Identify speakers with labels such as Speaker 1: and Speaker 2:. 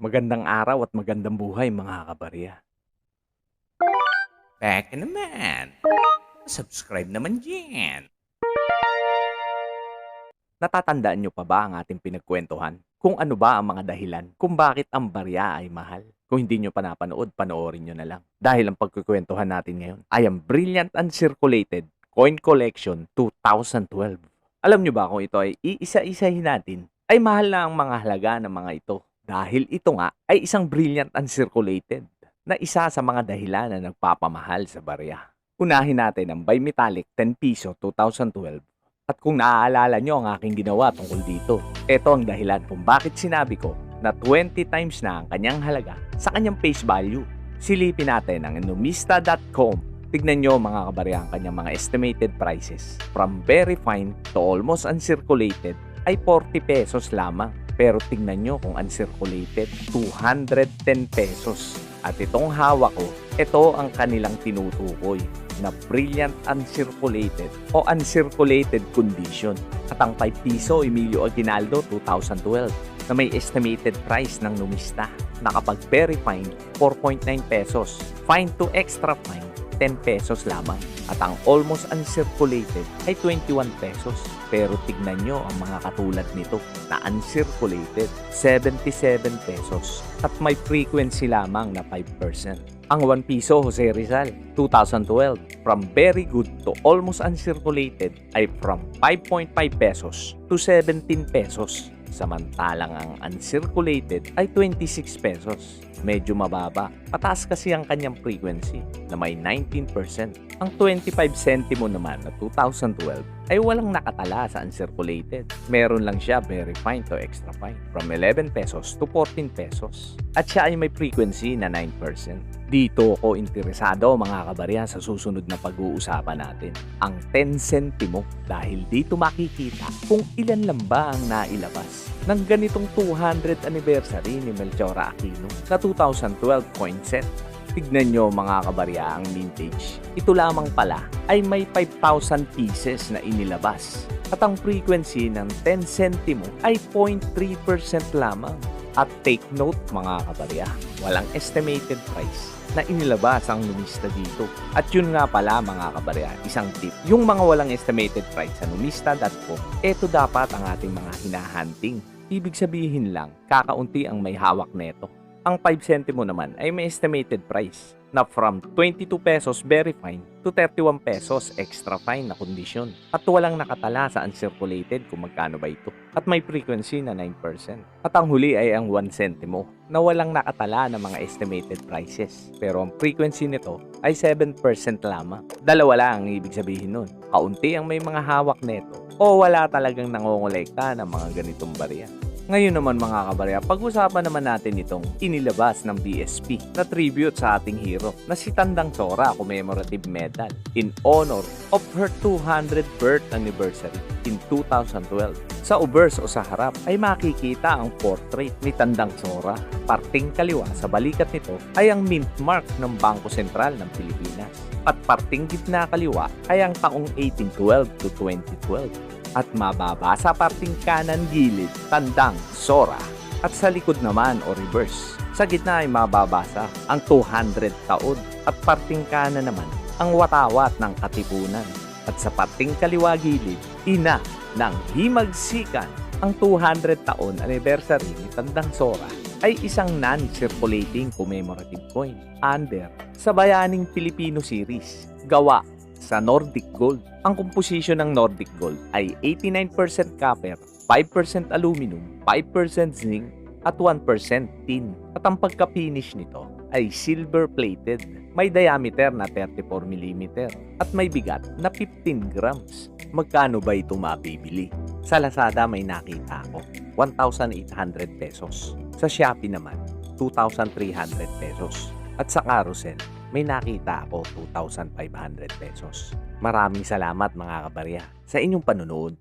Speaker 1: Magandang araw at magandang buhay mga kabarya.
Speaker 2: Back naman. Subscribe naman dyan.
Speaker 1: Natatandaan nyo pa ba ang ating pinagkwentuhan? Kung ano ba ang mga dahilan kung bakit ang barya ay mahal? Kung hindi nyo pa napanood, panoorin nyo na lang. Dahil ang pagkukwentuhan natin ngayon ay ang Brilliant Uncirculated Coin Collection 2012. Alam nyo ba kung ito ay iisa-isahin natin, ay mahal na ang mga halaga ng mga ito. Dahil ito nga ay isang Brilliant Uncirculated na isa sa mga dahilan na nagpapamahal sa barya. Unahin natin ang bimetallic 10 piso 2012 at kung naaalala nyo ang aking ginawa tungkol dito, ito ang dahilan kung bakit sinabi ko na 20 times na ang kanyang halaga sa kanyang face value. Silipin natin ang numista.com. Tignan nyo mga kabarya ang kanyang mga estimated prices. From very fine to almost uncirculated ay 40 pesos lamang. Pero tingnan nyo kung uncirculated, 210 pesos. At itong hawak ko, ito ang kanilang tinutukoy na brilliant uncirculated o uncirculated condition. At ang 5 piso Emilio Aguinaldo 2012 na may estimated price ng numista na kapag very fine, 4.9 pesos. Fine to extra fine, 10 pesos lamang. At ang almost uncirculated ay 21 pesos. Pero tignan nyo ang mga katulad nito na uncirculated, 77 pesos. At may frequency lamang na 5%. Ang 1 piso Jose Rizal, 2012, from very good to almost uncirculated ay from 5.5 pesos to 17 pesos. Samantalang ang uncirculated ay 26 pesos. Medyo mababa. Pataas kasi ang kanyang frequency na may 19%. Ang 25 centimo naman na 2012 ay walang nakatala sa uncirculated. Meron lang siya very fine to extra fine from 11 pesos to 14 pesos. At siya ay may frequency na 9%. Dito ako interesado mga kabarya sa susunod na pag-uusapan natin. Ang 10 centimo dahil dito makikita kung ilan lang ba ang nailabas ng ganitong 200th anniversary ni Melchora Aquino sa 2012 coin set. Tignan nyo mga kabarya ang vintage. Ito lamang pala ay may 5,000 pieces na inilabas. At ang frequency ng 10 centimo ay 0.3% lamang. At take note mga kabarya, walang estimated price na inilabas ang numista dito. At yun nga pala mga kabarya, isang tip. Yung mga walang estimated price sa numista.com, ito dapat ang ating mga hinahunting. Ibig sabihin lang, kakaunti ang may hawak neto. Ang 5 centimo naman ay may estimated price na from 22 pesos very fine to 31 pesos extra fine na kondisyon. At walang nakatala sa uncirculated kung magkano ba ito. At may frequency na 9%. At ang huli ay ang 1 centimo na walang nakatala ng mga estimated prices. Pero ang frequency nito ay 7% lamang. Dalawa lang ang ibig sabihin nun. Kaunti ang may mga hawak neto o wala talagang nangongolekta ng mga ganitong barya. Ngayon naman mga kabarya, pag-usapan naman natin itong inilabas ng BSP na tribute sa ating hero na si Tandang Sora Commemorative Medal in honor of her 200th birth anniversary in 2012. Sa obverse o sa harap ay makikita ang portrait ni Tandang Sora. Parting kaliwa sa balikat nito ay ang mint mark ng Bangko Sentral ng Pilipinas. At parting gitna kaliwa ay ang taong 1812 to 2012 at mababa sa parting kanan gilid, tandang Sora. At sa likod naman o reverse, sa gitna ay mababasa ang 200 taon at parting kanan naman ang watawat ng katipunan. At sa parting kaliwa gilid, ina ng himagsikan ang 200 taon anniversary ni Tandang Sora ay isang non-circulating commemorative coin under sa Bayaning Pilipino Series gawa sa Nordic Gold. Ang komposisyon ng Nordic Gold ay 89% copper, 5% aluminum, 5% zinc, at 1% tin. At ang pagka-finish nito ay silver-plated, may diameter na 34 mm at may bigat na 15 grams. Magkano ba ito mabibili? Sa Lazada may nakita ako, 1,800 pesos. Sa Shopee naman, 2,300 pesos. At sa Carousel, may nakita ako 2,500 pesos. Maraming salamat mga kabarya sa inyong panunood.